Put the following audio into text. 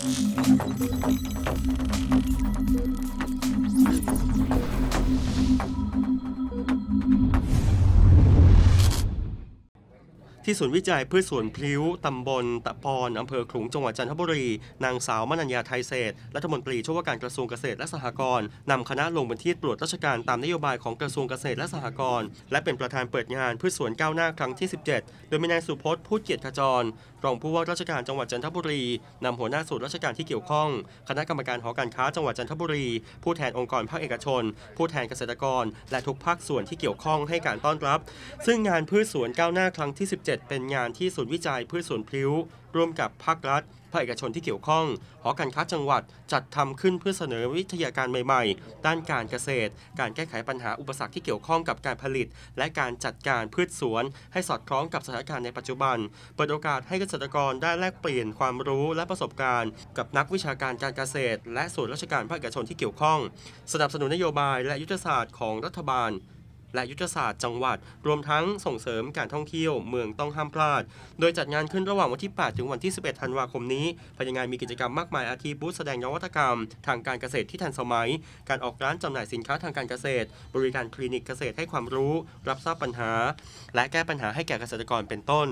Thank you. ที่ศูนย์วิจัยพืชสวนพลิ้ว ตำบลตะปอนอำเภอขลุงจังหวัดจันทบุรี นางสาวมนัญญาไทยเศรษฐรัฐมนตรีช่วยว่าการกระทรวงเกษตรและสหกรณ์นำคณะลงพื้นที่ตรวจราชการตามนโยบายของกระทรวงเกษตรและสหกรณ์และเป็นประธานเปิดงานพืชสวนก้าวหน้าครั้งที่ 17 โดยมีนายสุพจน์พูดเกียรติขจร รองผู้ว่าราชการจังหวัดจันทบุรีนำหัวหน้าส่วนราชการที่เกี่ยวข้อง คณะกรรมการหอการค้าจังหวัดจันทบุรี ผู้แทนองค์กรภาคเอกชน ผู้แทนเกษตรกร และทุกภาคส่วนที่เกี่ยวข้องให้การต้อนรับ ซึ่งงานพืชสวนก้าวหน้าครั้งที่ 17เป็นงานที่ศูนย์วิจัยพืชสวนพลิ้ว ร่วมกับภาครัฐภาคเอกชนที่เกี่ยวข้อง หอการค้าจังหวัดจัดทำขึ้นเพื่อเสนอวิทยาการใหม่ๆ ด้านการเกษตร การแก้ไขปัญหาอุปสรรคที่เกี่ยวข้องกับการผลิต และการจัดการพืชสวน ให้สอดคล้องกับสถานการณ์ในปัจจุบัน เปิดโอกาสให้เกษตรกรได้แลกเปลี่ยนความรู้และประสบการณ์ กับนักวิชาการการเกษตร และส่วนราชการภาคเอกชนที่เกี่ยวข้อง สนับสนุนนโยบายและยุทธศาสตร์ของรัฐบาล และยุทธศาสตร์จังหวัด รวมทั้งส่งเสริมการท่องเที่ยวเมืองต้องห้ามพลาด โดยจัดงานขึ้นระหว่างวันที่ 8 ถึงวันที่ 11 ธันวาคมนี้ ภายในงานมีกิจกรรมมากมายอาทิบูธแสดงนวัตกรรม ทางการเกษตรที่ทันสมัย การออกร้านจำหน่ายสินค้าทางการเกษตร บริการคลินิกเกษตรให้ความรู้ รับทราบปัญหา และแก้ปัญหาให้แก่เกษตรกรเป็นต้น